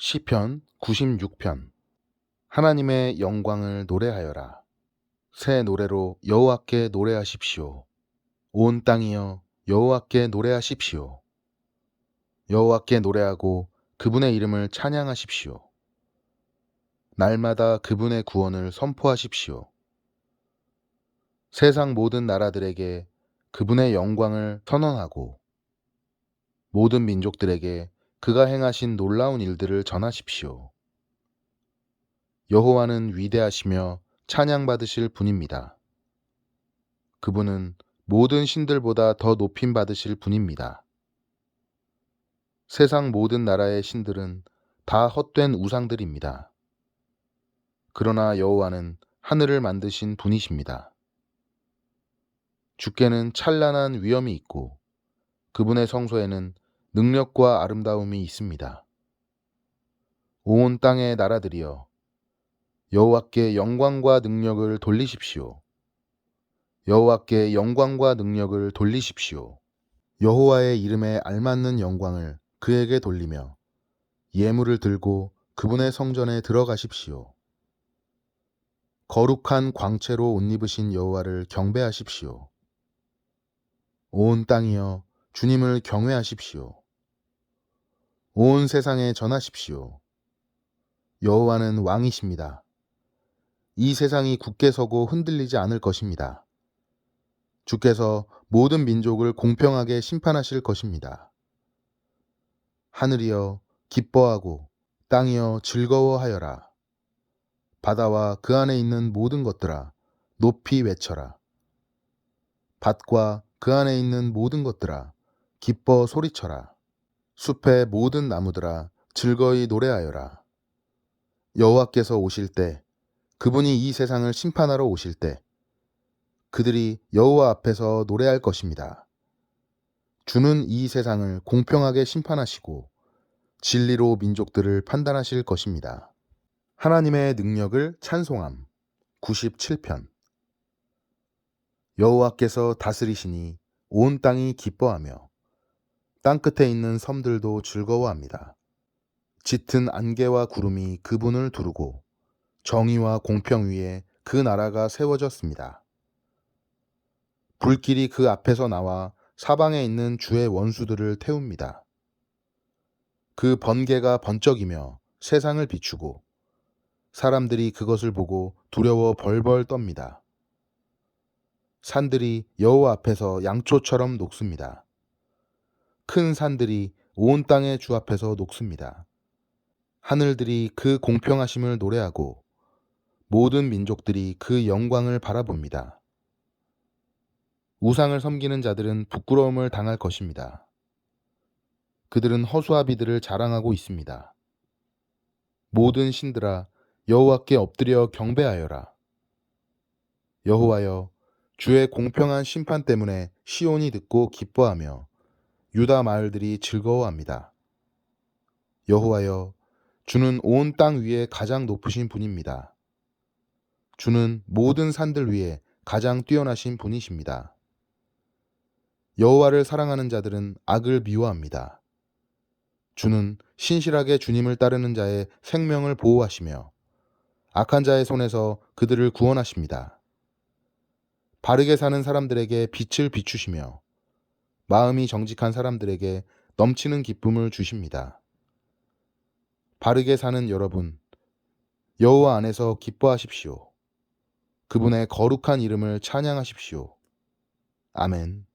시편 96편. 하나님의 영광을 노래하여라. 새 노래로 여호와께 노래하십시오. 온 땅이여 여호와께 노래하십시오. 여호와께 노래하고 그분의 이름을 찬양하십시오. 날마다 그분의 구원을 선포하십시오. 세상 모든 나라들에게 그분의 영광을 선언하고 모든 민족들에게 그가 행하신 놀라운 일들을 전하십시오. 여호와는 위대하시며 찬양받으실 분입니다. 그분은 모든 신들보다 더 높임 받으실 분입니다. 세상 모든 나라의 신들은 다 헛된 우상들입니다. 그러나 여호와는 하늘을 만드신 분이십니다. 주께는 찬란한 위엄이 있고 그분의 성소에는 능력과 아름다움이 있습니다. 온 땅의 나라들이여 여호와께 영광과 능력을 돌리십시오. 여호와께 영광과 능력을 돌리십시오. 여호와의 이름에 알맞는 영광을 그에게 돌리며 예물을 들고 그분의 성전에 들어가십시오. 거룩한 광채로 옷 입으신 여호와를 경배하십시오. 온 땅이여 주님을 경외하십시오. 온 세상에 전하십시오. 여호와는 왕이십니다. 이 세상이 굳게 서고 흔들리지 않을 것입니다. 주께서 모든 민족을 공평하게 심판하실 것입니다. 하늘이여 기뻐하고 땅이여 즐거워하여라. 바다와 그 안에 있는 모든 것들아 높이 외쳐라. 밭과 그 안에 있는 모든 것들아 기뻐 소리쳐라. 숲의 모든 나무들아 즐거이 노래하여라. 여호와께서 오실 때 그분이 이 세상을 심판하러 오실 때 그들이 여호와 앞에서 노래할 것입니다. 주는 이 세상을 공평하게 심판하시고 진리로 민족들을 판단하실 것입니다. 하나님의 능력을 찬송함 97편 여호와께서 다스리시니 온 땅이 기뻐하며 땅끝에 있는 섬들도 즐거워합니다. 짙은 안개와 구름이 그분을 두르고 정의와 공평 위에 그 나라가 세워졌습니다. 불길이 그 앞에서 나와 사방에 있는 주의 원수들을 태웁니다. 그 번개가 번쩍이며 세상을 비추고 사람들이 그것을 보고 두려워 벌벌 떱니다. 산들이 여호와 앞에서 양초처럼 녹습니다. 큰 산들이 온 땅의 주 앞에서 녹습니다. 하늘들이 그 공평하심을 노래하고 모든 민족들이 그 영광을 바라봅니다. 우상을 섬기는 자들은 부끄러움을 당할 것입니다. 그들은 허수아비들을 자랑하고 있습니다. 모든 신들아 여호와께 엎드려 경배하여라. 여호와여 주의 공평한 심판 때문에 시온이 듣고 기뻐하며 유다 마을들이 즐거워합니다. 여호와여 주는 온 땅 위에 가장 높으신 분입니다. 주는 모든 산들 위에 가장 뛰어나신 분이십니다. 여호와를 사랑하는 자들은 악을 미워합니다. 주는 신실하게 주님을 따르는 자의 생명을 보호하시며 악한 자의 손에서 그들을 구원하십니다. 바르게 사는 사람들에게 빛을 비추시며 마음이 정직한 사람들에게 넘치는 기쁨을 주십니다. 바르게 사는 여러분, 여호와 안에서 기뻐하십시오. 그분의 거룩한 이름을 찬양하십시오. 아멘.